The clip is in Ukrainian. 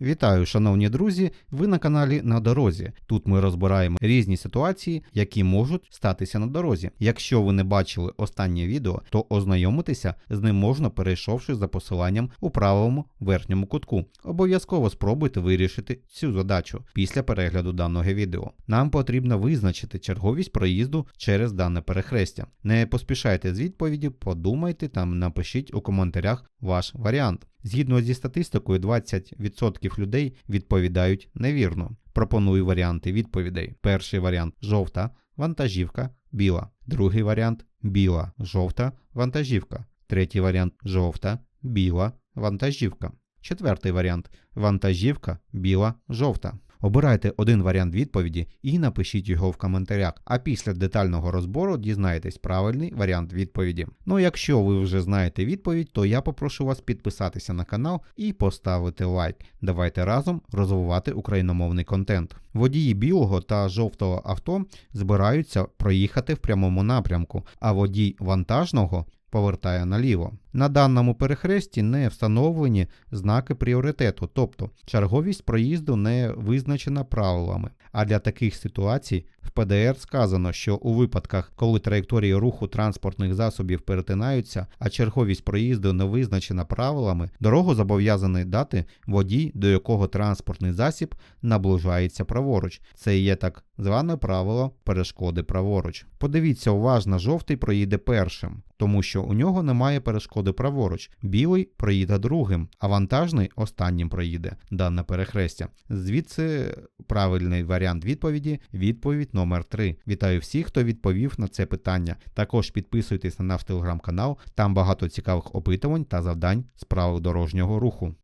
Вітаю, шановні друзі! Ви на каналі на дорозі. Тут ми розбираємо різні ситуації, які можуть статися на дорозі. Якщо ви не бачили останнє відео, то ознайомитися з ним можна, перейшовши за посиланням у правому верхньому кутку. Обов'язково спробуйте вирішити цю задачу після перегляду даного відео. Нам потрібно визначити черговість проїзду через дане перехрестя. Не поспішайте з відповіді, подумайте та напишіть у коментарях ваш варіант. Згідно зі статистикою, 20% людей відповідають невірно. Пропоную варіанти відповідей. Перший варіант жовта, вантажівка, біла. Другий варіант біла, жовта, вантажівка. Третій варіант жовта, біла, вантажівка. Четвертий варіант вантажівка, біла, жовта. Обирайте один варіант відповіді і напишіть його в коментарях. А після детального розбору дізнаєтесь правильний варіант відповіді. Ну, якщо ви вже знаєте відповідь, то я попрошу вас підписатися на канал і поставити лайк. Давайте разом розвивати україномовний контент. Водії білого та жовтого авто збираються проїхати в прямому напрямку, а водій вантажного повертає наліво. На даному перехресті не встановлені знаки пріоритету, тобто черговість проїзду не визначена правилами. А для таких ситуацій в ПДР сказано, що у випадках, коли траєкторії руху транспортних засобів перетинаються, а черговість проїзду не визначена правилами, дорогу зобов'язаний дати водій, до якого транспортний засіб наближається праворуч. Це є так зване правило перешкоди праворуч. Подивіться уважно, жовтий проїде першим, тому що у нього немає перешкоди праворуч. Білий проїде другим, а вантажний останнім проїде дане перехрестя. Звідси правильний варіант відповіді відповідь номер 3. Вітаю всіх, хто відповів на це питання. Також підписуйтесь на наш телеграм-канал, там багато цікавих опитувань та завдань з правил дорожнього руху.